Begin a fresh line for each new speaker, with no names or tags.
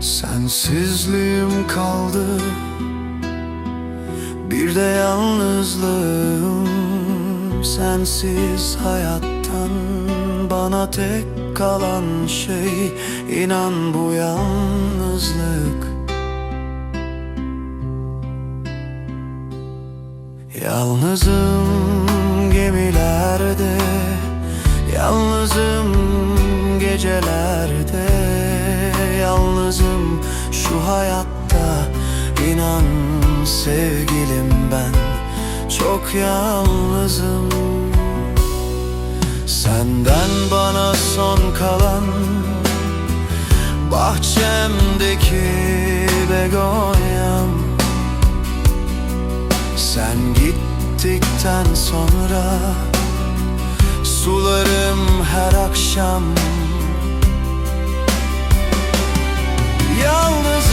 Sensizliğim kaldı. Bir de yalnızlığım. Sensiz hayattan Bana tek kalan şey inan bu yalnızlık. Yalnızım gemilerde Yalnızım gecelerde Yalnızım şu hayatta. İnan sevgilim ben Çok yalnızım. Senden bana son kalan Bahçemdeki begonyam Sen gittikten sonra Sularım her akşam Yalnız